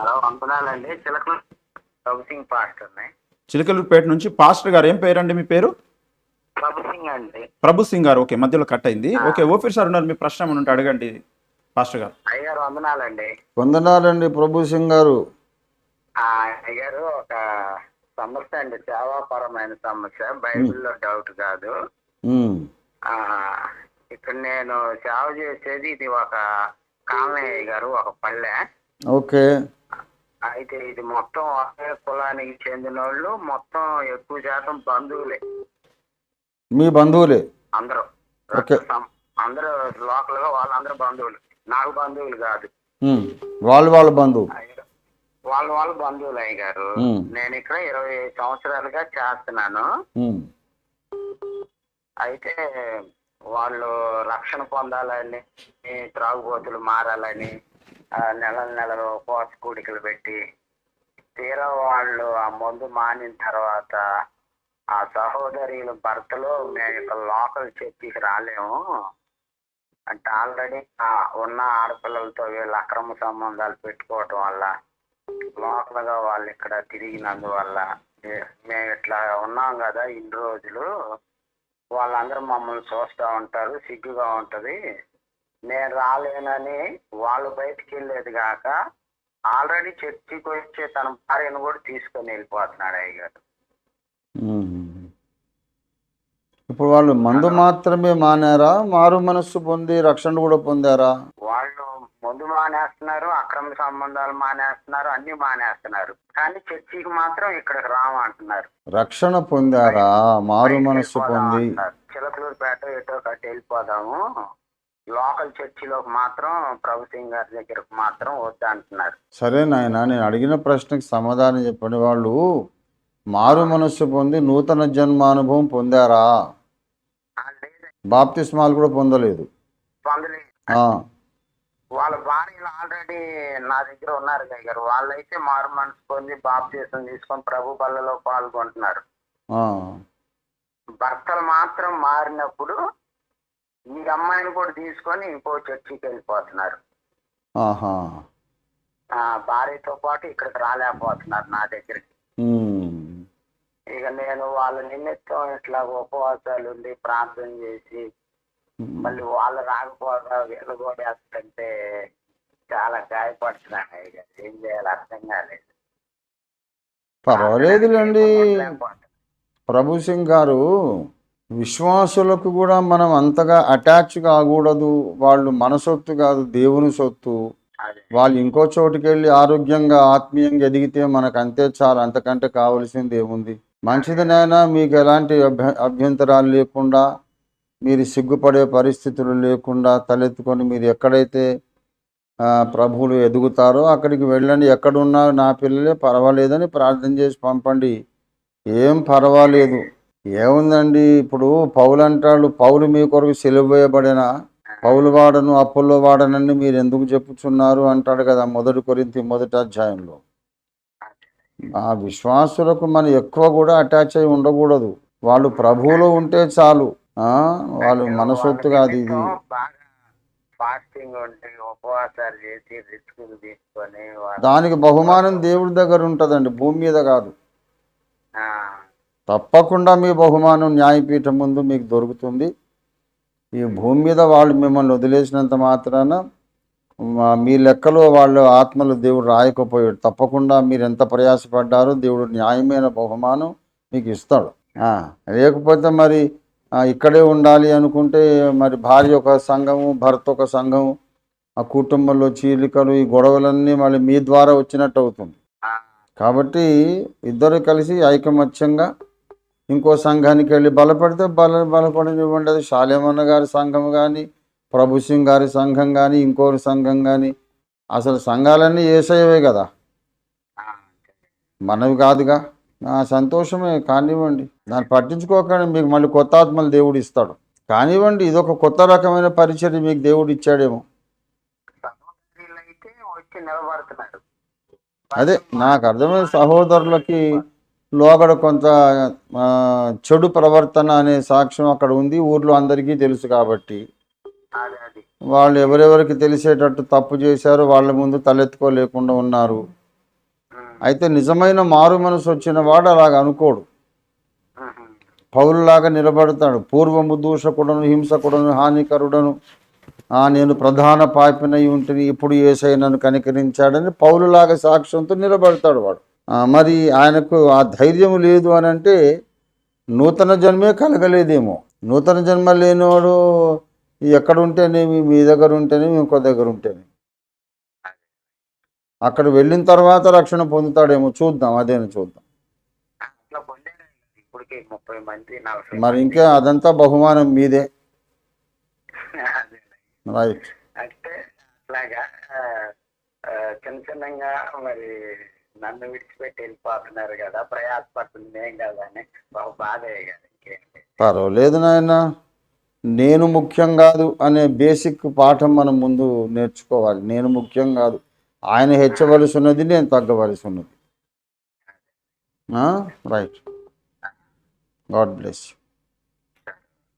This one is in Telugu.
హలో వందనాలండి. చిలకలు ప్రభు సింగ్ పాస్టర్ని. చిలకలూరుపేట నుంచి పాస్టర్ గారు ఏం పేరండి మీ పేరు? ప్రభు సింగ్ అండి. ప్రభు సింగ్ గారు. ఓకే మధ్యలో కట్ అయింది. ఓకే ఓఫీర్ సార్ ఉన్నారు. మీ ప్రశ్న ఏమైనా ఉంటే అడగండి పాస్టర్ గారు. అయ్యగారు వందనాలండి. వందనాలండి ప్రభు సింగ్ గారు. ఆ, అయ్యగారు ఒక సమస్య అండి. సేవాపరమైన సమస్య. బైబిల్లో డౌట్ కాదు. ఉమ్, ఆ ఇక్కడ నేను సేవ చేసేది ఇది ఒక కాలనీ గారు ఒక పల్లె. ఓకే. అయితే ఇది మొత్తం ఒకే కులానికి చెందిన వాళ్ళు మొత్తం ఎక్కువ శాతం బంధువులే. మీ బంధువులే? అందరూ. ఓకే. అందరూ లోకల్గా వాళ్ళందరూ బంధువులు. నాకు బంధువులు కాదు. వాళ్ళు వాళ్ళ బంధువు. అయ్య- వాళ్ళ వాళ్ళ బంధువులు అయ్య గారు ఉమ్. నేను ఇక్కడ ఇరవై సంవత్సరాలుగా చేస్తున్నాను. అయితే వాళ్ళు రక్షణ పొందాలని త్రాగుబోతులు మారాలని నెల నెలలు ఉపవాస కూడికలు పెట్టి తీరా వాళ్ళు ఆ మందు మానిన తర్వాత ఆ సహోదరుల భర్తలో మేము ఇక్కడ లోకల్ చర్చికి రాలేము. అంటే ఆల్రెడీ ఉన్న ఆడపిల్లలతో వీళ్ళు అక్రమ సంబంధాలు పెట్టుకోవటం వల్ల లోకల్గా వాళ్ళు ఇక్కడ తిరిగినందువల్ల మేము ఇట్లా ఉన్నాం కదా ఇన్ని రోజులు వాళ్ళందరూ మమ్మల్ని చూస్తూ ఉంటారు సిగ్గుగా ఉంటుంది. నేను రాలేనని వాళ్ళు బయటికి వెళ్ళేది కాక ఆల్రెడీ చర్చికి వచ్చే తన భార్యను కూడా తీసుకొని వెళ్ళిపోతున్నాడు అయ్యగారు. ఇప్పుడు వాళ్ళు మందు మాత్రమే మానారా? మారు మనస్సు పొంది రక్షణ కూడా పొందారా? వాళ్ళు ముందు మానేస్తున్నారు అక్రమ సంబంధాలు మానేస్తున్నారు అన్ని మానేస్తున్నారు. కానీ చర్చికి మాత్రం ఇక్కడికి రామంటున్నారు రక్షణ పొందారా? మారు మనస్సు పొంది. చిలకలూరుపేట ఎటో కట్టి వెళ్ళిపోదాము. లోకల్ చర్చిలోకి మాత్రం ప్రభు సింగ్ గారి దగ్గరకు మాత్రం వద్దంటున్నారు సరే నాయన నేను అడిగిన ప్రశ్నకి సమాధానం చెప్పండి. వాళ్ళు మారు మనస్సు పొంది నూతన జన్మానుభవం పొందారా? బాప్తిస్మాలు కూడా పొందలేదు. వాళ్ళ భార్యలు ఆల్రెడీ నా దగ్గర ఉన్నారు గారు. వాళ్ళైతే మారు మనసు పొంది బాప్తీసం తీసుకొని ప్రభు బల్లలో పాల్గొంటున్నారు. భర్తలు మాత్రం మారినప్పుడు ఈ అమ్మాయిని కూడా తీసుకొని ఇంకో చర్చికి వెళ్ళిపోతున్నారు. ఆహా. భార్యతో పాటు ఇక్కడికి రాలేకపోతున్నారు నా దగ్గరికి. ఇక నేను వాళ్ళ నిమిత్తం ఇట్లా ఉపవాసాలు ఉండి ప్రార్థన చేసి మళ్ళీ వాళ్ళు రాకపోగా వీళ్ళు కూడా వేస్తుంటే చాలా గాయపడుతున్నాను. ఇక ఏం చేయాలి అర్థం కాలేదు. పర్వాలేదులేండి. ప్రభు సింగ్ గారు విశ్వాసులకు కూడా మనం అంతగా అటాచ్ కాకూడదు. వాళ్ళు మన సొత్తు కాదు దేవుని సొత్తు. వాళ్ళు ఇంకో చోటుకి వెళ్ళి ఆరోగ్యంగా ఆత్మీయంగా ఎదిగితే మనకు అంతే చాలు అంతకంటే కావలసింది ఏముంది? మంచిదినైనా మీకు ఎలాంటి అభ్య అభ్యంతరాలు లేకుండా మీరు సిగ్గుపడే పరిస్థితులు లేకుండా తలెత్తుకొని మీరు ఎక్కడైతే ప్రభువులు ఎదుగుతారో అక్కడికి వెళ్ళండి. ఎక్కడున్నా నా పిల్లలే పర్వాలేదని ప్రార్థన చేసి పంపండి. ఏం పర్వాలేదు. ఏముందండి? ఇప్పుడు పౌలు అంటాడు పౌలు మీ కొరకు సెలవేయబడిన పౌలు వాడను అప్పుల్లో వాడనని మీరు ఎందుకు చెప్పుచున్నారు అంటాడు కదా మొదటి కొరింతి మొదటి అధ్యాయంలో. ఆ విశ్వాసులకు మనం ఎక్కువ కూడా అటాచ్ అయి ఉండకూడదు. వాళ్ళు ప్రభువులో ఉంటే చాలు. ఆ? వాళ్ళు మనసొత్తు కాదు ఇది. ఫాస్టింగ్ ఉపవాసాలు చేసి రిస్కులు తీసుకొని దానికి బహుమానం దేవుడి దగ్గర ఉంటుందండి భూమి మీద కాదు. తప్పకుండా మీ బహుమానం న్యాయపీఠం ముందు మీకు దొరుకుతుంది. ఈ భూమి మీద వాళ్ళు మిమ్మల్ని వదిలేసినంత మాత్రాన మా- లెక్కలో వాళ్ళ ఆత్మలు దేవుడు రాయకపోయాడు. తప్పకుండా మీరు ఎంత ప్రయాసపడ్డారో దేవుడు న్యాయమైన బహుమానం మీకు ఇస్తాడు. లేకపోతే మరి ఇక్కడే ఉండాలి అనుకుంటే మరి భార్య ఒక సంఘము భర్త ఒక సంఘము ఆ కుటుంబంలో చీలికలు ఈ గొడవలన్నీ మళ్ళీ మీ ద్వారా వచ్చినట్టు అవుతుంది. కాబట్టి ఇద్దరు కలిసి ఐకమత్యంగా ఇంకో సంఘానికి వెళ్ళి బలపడితే బల బలపడనివ్వండి అది శాలేమన్న గారి సంఘం కానీ ప్రభు సింగ్ గారి సంఘం కానీ ఇంకోరి సంఘం కానీ అసలు సంఘాలన్నీ ఏసయ్యవే కదా. మనవి కాదుగా. నా సంతోషమే కానివ్వండి. దాన్ని పట్టించుకోకండి మీకు మళ్ళీ కొత్త ఆత్మలు దేవుడు ఇస్తాడు. కానివ్వండి ఇదొక కొత్త రకమైన పరిచయం మీకు దేవుడు ఇచ్చాడేమో. అదే నాకు అర్థమైన సహోదరులకి లోగడ కొంత చెడు ప్రవర్తన అనే సాక్ష్యం అక్కడ ఉంది. ఊర్లో అందరికీ తెలుసు కాబట్టి. వాళ్ళు ఎవరెవరికి తెలిసేటట్టు తప్పు చేశారో వాళ్ళ ముందు తలెత్తుకోలేకుండా ఉన్నారు. అయితే నిజమైన మారు మనసు వచ్చిన వాడు అలాగ అనుకోడు. పౌరులాగా నిలబడతాడు. పూర్వము దూషకుడను హింసకుడను హానికరుడను. ఆ నేను ప్రధాన పాపినై ఉంటుని ఇప్పుడు ఏసై నన్ను కనికరించాడని పౌరులాగా సాక్ష్యంతో నిలబడతాడు వాడు. మరి ఆయనకు ఆ ధైర్యం లేదు అని అంటే నూతన జన్మే కలగలేదేమో. నూతన జన్మ లేనివాడు ఎక్కడ ఉంటేనేమి మీ దగ్గర ఉంటేనేమి ఇంకో దగ్గర ఉంటేనే అక్కడ వెళ్ళిన తర్వాత రక్షణ పొందుతాడేమో చూద్దాం అదేనా చూద్దాం. మరి ఇంకా అదంతా బహుమానం మీదే. రైట్ అంటే చిన్న చిన్నగా మరి నన్ను విడిచిపెట్టి వెళ్ళిపోతున్నారు కదా ప్రయాసపడుతుంది ఏం కదా అని బహు బాధ కదా పర్వాలేదు నాయన. నేను ముఖ్యం కాదు అనే బేసిక్ పాఠం మనం ముందు నేర్చుకోవాలి. నేను ముఖ్యం కాదు. ఆయన హెచ్చవలసి ఉన్నది నేను తగ్గవలసి ఉన్నది. Right God bless you